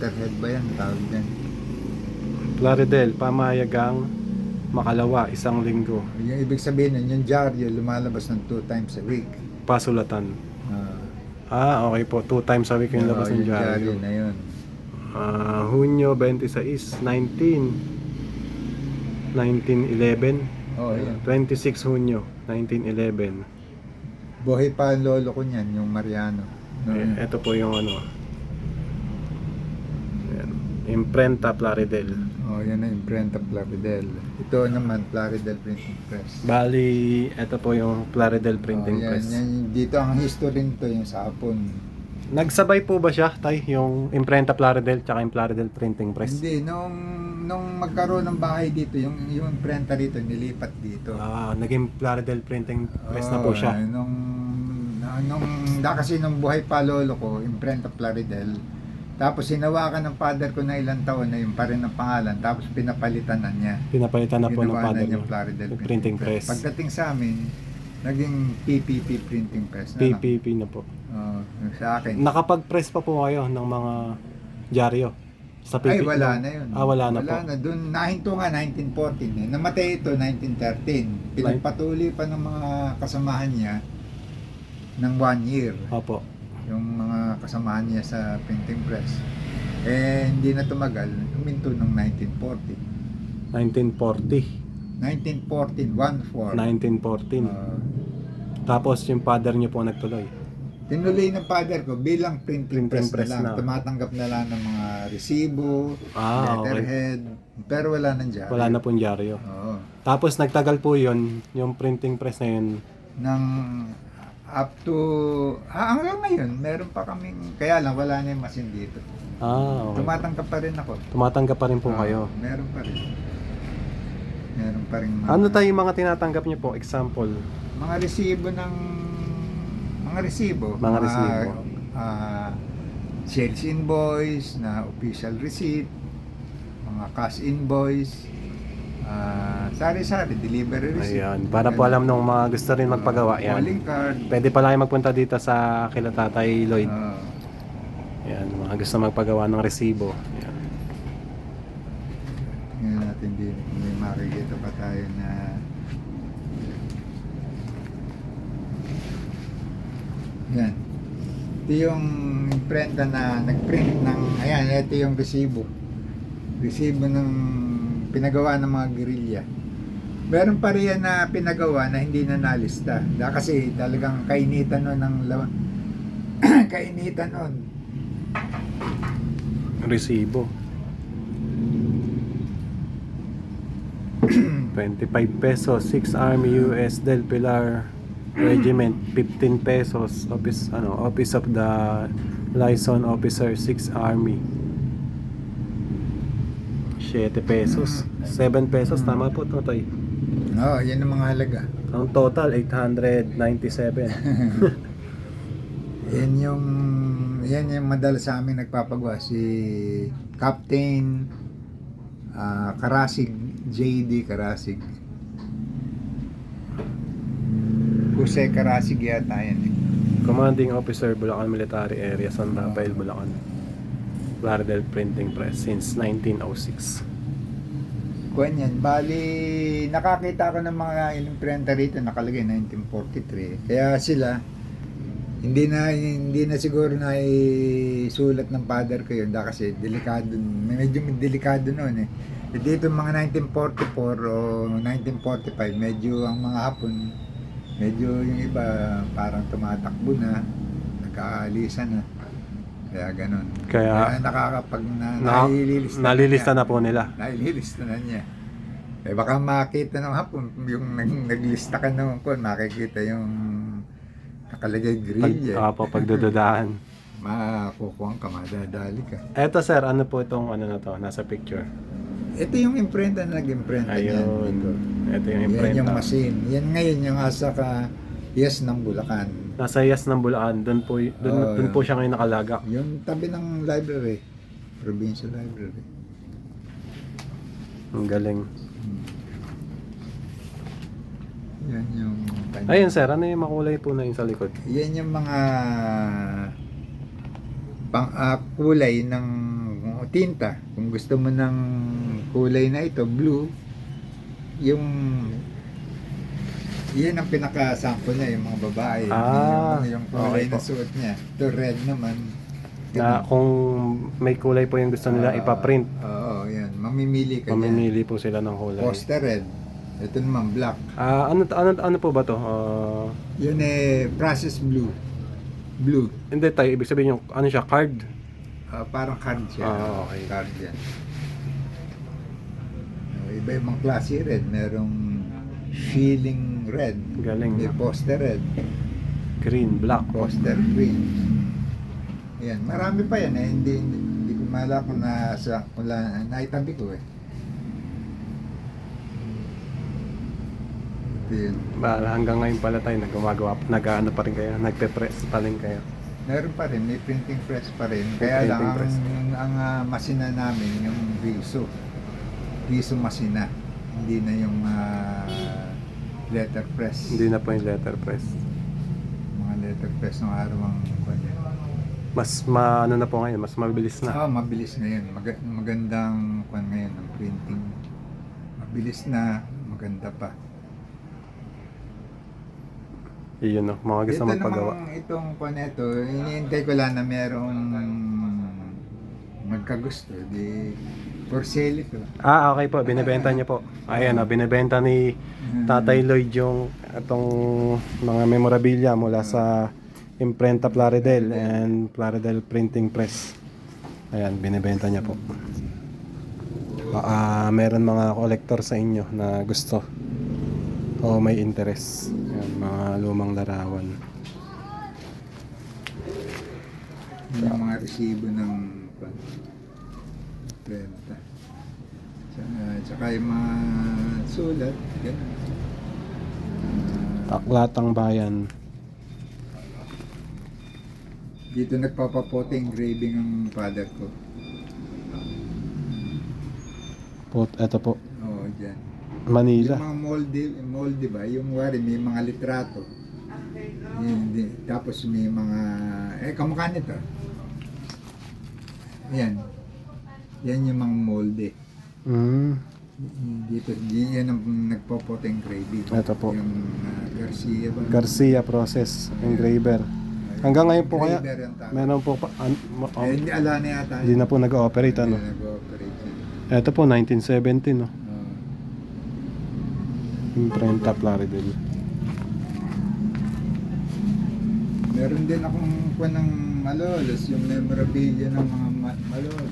letterhead ba yan? Tawag dyan. Plaridel, pamayagang makalawa, isang linggo. Yung ibig sabihin nun, yung dyaryo lumalabas ng two times a week. Pasulatan. Ah, Ah, okay po. Two times a week yung labas oo, ng yung dyaryo na yun. Ah, Hunyo 26, 19. 1911. Oh, yun. 26 Hunyo, 1911. Buhay pa ang lolo ko niyan, yung Mariano. Noon. Eh, Ito po yung ano. Imprenta Plaridel. Oh, yan ang imprenta Plaridel. Ito naman, Plaridel Printing Press. Bali, ito po yung Plaridel Printing oh, yan, Press. yan, dito ang history nito, yung sa Hapon. Nagsabay po ba siya, Tay? Yung Imprenta Plaridel tsaka yung Plaridel Printing Press? Hindi, nung, nung magkaroon ng bahay dito, yung, yung imprenta dito, nilipat dito. Ah, naging Plaridel Printing Press na po siya. Nung, na- nung, da kasi nung buhay pa lolo ko, imprenta Plaridel. Tapos hinawakan ng father ko na ilang taon na yung pa rin ang pangalan. Tapos pinapalitan na niya. Pinapalitan na po ng father na niya. Plaridel Yung printing press. Pagdating sa amin, naging PPP printing press na lang. PPP na po. Oo, sa akin. Nakapag-press pa po kayo ng mga dyaryo? Sa Ay, PPP? wala na yun. Ah, wala na wala po. na. Doon, nahinto nga 1914 eh. Namatay ito 1913. Pinagpatuloy pa ng mga kasamahan niya ng one year. Opo. Yung mga kasamahan niya sa printing press. Eh, hindi na tumagal. Huminto ng 1940. 1940. 1914, 1-4. 1914. Ah, Tapos yung father niyo po nagtuloy. tinuloy ng father ko bilang printing, Printing press, press na lang. na. Tumatanggap na lang ng mga resibo, Ah, okay. letterhead. Pero wala nang dyan. Wala na pong dyaryo. Oo. Tapos nagtagal po yun, yung printing press na yun. ng up to ah, hanggang ngayon meron pa kaming kaya lang wala na yung machine dito Ah, okay. tumatanggap pa rin ako Tumatanggap pa rin po Ah, kayo. meron pa rin meron pa rin mga, Ano tayo yung mga tinatanggap niyo po? Example. mga resibo ng mga resibo Mga resibo. ah, sales invoice na official receipt mga cash invoice ah, sari-sari delivery receipt Ayan. Para po alam nung mga gusto rin magpagawa. Ah, Yan. calling card Pwede pala kayo magpunta dito sa kila Tatay Lloyd. ah, Yan. Mga gusto magpagawa ng resibo. Yan. Ngayon natin din, may makikita pa tayo na yan. Ito yung imprenta na nag-print ng, ayan, ito yung resibo. Resibo ng pinagawa ng mga guerrilla. Meron pa rin na pinagawa na hindi na nalista. Da, kasi talagang kainitan nun ng law- kainitan nun. Resibo. 25 pesos, 6 Army US Del Pilar Regiment, 15 pesos, Office ano, Office of the Liaison Officer, 6 Army. 7 pesos. 7 pesos, tama po ito, Toy. Oo, oh, yan ang mga halaga. Ang total, 897. Yan yung yan yung madalas sa amin nagpapagawa si Captain ah, Karasig JD Karasig Jose Karasig yata yan eh. Commanding Officer, Bulacan Military Area, San Rafael, Bulacan. Plaridel Printing Press since 1906. Kuwan yan. Bali, nakakita ko ng mga imprenta rito nakalagay 1943. Kaya sila, hindi na hindi na siguro na isulat ng father ko yun dahil kasi delikado medyo delikado noon eh Eh, dito mga 1944 o 1945 medyo ang mga hapon medyo yung iba parang tumatakbo na nagkaalisa na kaya ganun Kaya, nakakapag na, na, nalilista nalilista niya. na po nila. Nililista na niya. Eh baka makita ng hapon, yung nag, naglista ka ng kung makikita yung nakalagay Pag, grill eh. Apo, pagdududaan. Makukuha ka, madadali ka. Eto sir, ano po itong ano na to, nasa picture? Ito yung imprenta na nag-imprenta niya. Ayun. Ito. Ito yung Yan yung machine. Yan ngayon yung asa ka yes ng Bulacan. Nasa Yas ng Bulacan, doon po, doon, Oo, doon po siya ngayon nakalagak. Yung tabi ng library. Provincial library. Ang galing. Yan yung kanya. Ayun sir, ano yung makulay po na yun sa likod? Yan yung mga pang ah, kulay ng tinta. Kung gusto mo ng kulay na ito, blue, yung yan ang pinaka-sample niya, yung mga babae. Ah, yung, yung kulay okay na po. suot niya. Ito red naman. Na kung may kulay po yung gusto nila Ah, ipaprint, Oo, yan. Mamimili ka niya. mamimili po sila ng kulay. Poster red. Ito naman black. Ah, ano ano ano po ba to? Ah, Yun eh, process blue. Blue. hindi tayo ibig sabihin yung ano siya card. Ah, parang card siya. Ah, okay. Card yan. Ah, Iba-ibang klase red. Merong feeling red. Galing. May poster red. Green, black. Poster green. Yan. Marami pa yan eh. Hindi, hindi, hindi ko mala kung nasa, kung la, naitabi ko eh. Ito yun. Ba, hanggang ngayon pala tayo nagumagawa, nag-ano pa rin kayo, nagpe-press pa rin kayo. Meron pa rin, may printing press pa rin. Kaya May lang, printing press. ang, ang ah, masina namin, yung Riso. Riso masina. Hindi na yung ah, letter press. Hindi na po yung letter press. Mga letter press ng araw ang kanya. Mas ma, ano na po ngayon, mas mabilis na. Ah, mabilis ngayon. Mag- magandang kwan ngayon ng printing. Mabilis na, maganda pa. Iyon no, mga gusto Ito magpagawa. namang itong kwan ito, iniintay ko lang na merong magkagusto. Di, for sale ito. Ah, okay po, binebenta niya po. Ayan, oh, binebenta ni Tatay Lloyd yung itong mga memorabilia mula sa Imprenta Plaridel and Plaridel Printing Press. Ayan, binebenta niya po. Baka meron mga collector sa inyo na gusto o may interest. Ayan, mga lumang larawan. yung mga resibo ng kwan, renta. Tsaka, tsaka yung mga sulat, gano'n. Ah, Taklatang Bayan. dito nagpapapote engraving ang father ko. Po, eto po, Oo, dyan. Manila. Yung mga moldy, moldy ba? Yung wari, may mga litrato. Yun, di- tapos may mga, eh, kamukha nito. Yan. Yan yung mga moldy. Mm. Dito, di, yan ang nagpopote engraving. Ito po. Yung ah, Garcia ba? Garcia Process Engraver. Hanggang ngayon po kaya, Engraver yung tawag. meron po pa, an, ma- Eh, hindi ala na yata. hindi na po nag-ooperate ano. Hindi na nag-ooperate. Ito po 1970 no. Oo. Imprenta Plaridel. Meron din akong kuha ng malolos, yung memorabilia ng mga ma- malolos.